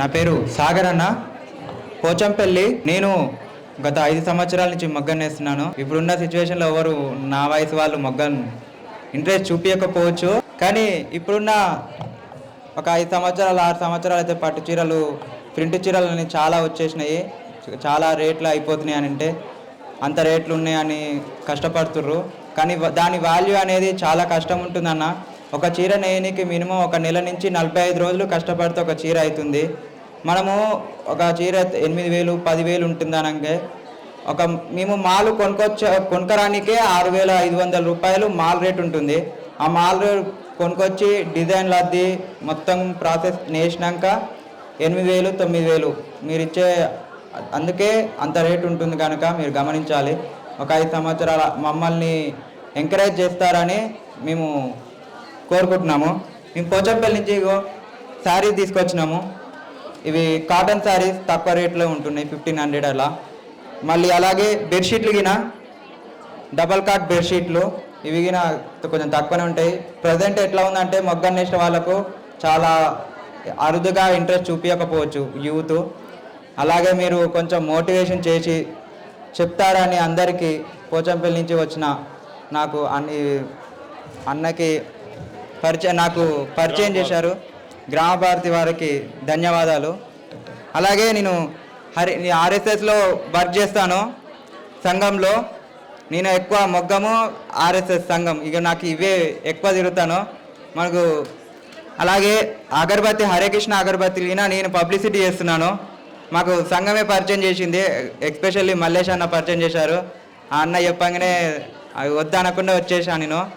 నా పేరు సాగర్ అన్న. పోచంపల్లి. నేను గత ఐదు సంవత్సరాల నుంచి మొగ్గను వేస్తున్నాను ఇప్పుడున్న సిచ్యువేషన్లో ఎవరు నా వయసు వాళ్ళు మొగ్గను ఇంట్రెస్ట్ చూపించకపోవచ్చు కానీ ఇప్పుడున్న ఒక ఐదు సంవత్సరాలు ఆరు సంవత్సరాలు అయితే పట్టు చీరలు ప్రింట్ చీరలు అని చాలా వచ్చేసినాయి. చాలా రేట్లు అయిపోతున్నాయి అని అంటే అంత రేట్లు ఉన్నాయని కష్టపడుతుర్రు. కానీ దాని వాల్యూ అనేది చాలా కష్టం ఉంటుందన్న. ఒక చీర నేయనికి మినిమం ఒక నెల నుంచి నలభై ఐదు రోజులు కష్టపడితే ఒక చీర అవుతుంది. మనము ఒక చీర ఎనిమిది వేలు పదివేలు ఉంటుందనంటే ఒక మేము మాలు కొనుక్కొచ్చ కొనుక్కరానికే ఆరు వేల ఐదు వందల రూపాయలు మాల్ రేట్ ఉంటుంది. ఆ మాల్ రేట్ కొనుక్కొచ్చి డిజైన్లు అద్ది మొత్తం ప్రాసెస్ నేసినాక ఎనిమిది వేలు తొమ్మిది వేలు మీరు ఇచ్చే అందుకే అంత రేట్ ఉంటుంది కనుక మీరు గమనించాలి. ఒక ఐదు సంవత్సరాల మమ్మల్ని ఎంకరేజ్ చేస్తారని మేము కోరుకుంటున్నాము. మేము పోచంపల్లి నుంచి శారీస్ శారీ తీసుకొచ్చినాము. ఇవి కాటన్ శారీస్ తక్కువ రేట్లో ఉంటున్నాయి ఫిఫ్టీన్ హండ్రెడ్ అలా. మళ్ళీ అలాగే బెడ్షీట్లు గిన డబల్ కాట్ బెడ్షీట్లు ఇవి గిన కొంచెం తక్కువనే ఉంటాయి. ప్రజెంట్ ఎట్లా ఉందంటే మొగ్గన్ నేసిన వాళ్ళకు చాలా అరుదుగా ఇంట్రెస్ట్ చూపించకపోవచ్చు యూత్. అలాగే మీరు కొంచెం మోటివేషన్ చేసి చెప్తారని అందరికీ పోచంపల్లి నుంచి వచ్చిన నాకు అన్ని అన్నకి పరిచయం నాకు పరిచయం చేశారు. గ్రామ భారతి వారికి ధన్యవాదాలు. అలాగే నేను హరి ఆర్ఎస్ఎస్లో వర్క్ చేస్తాను సంఘంలో. నేను ఎక్కువ మొగ్గము ఆర్ఎస్ఎస్ సంఘం. ఇక నాకు ఇవే ఎక్కువ తిరుగుతాను. మనకు అలాగే అగరబత్తి హరే కృష్ణ అగరబత్తిన నేను పబ్లిసిటీ చేస్తున్నాను. మాకు సంఘమే పరిచయం చేసింది. ఎక్స్పెషల్లీ మల్లేష్ అన్న పరిచయం చేశారు. ఆ అన్న చెప్పగానే వద్దనకుండా వచ్చేసాను నేను.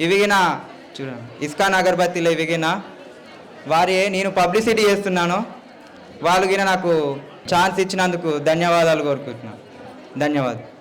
ఇవి నా చూడండి. ఇస్కాన్ అగరబత్తిలో ఇవిగిన వారి నేను పబ్లిసిటీ చేస్తున్నాను. వాళ్ళు నాకు ఛాన్స్ ఇచ్చినందుకు ధన్యవాదాలు కోరుకుంటున్నాను ధన్యవాదాలు.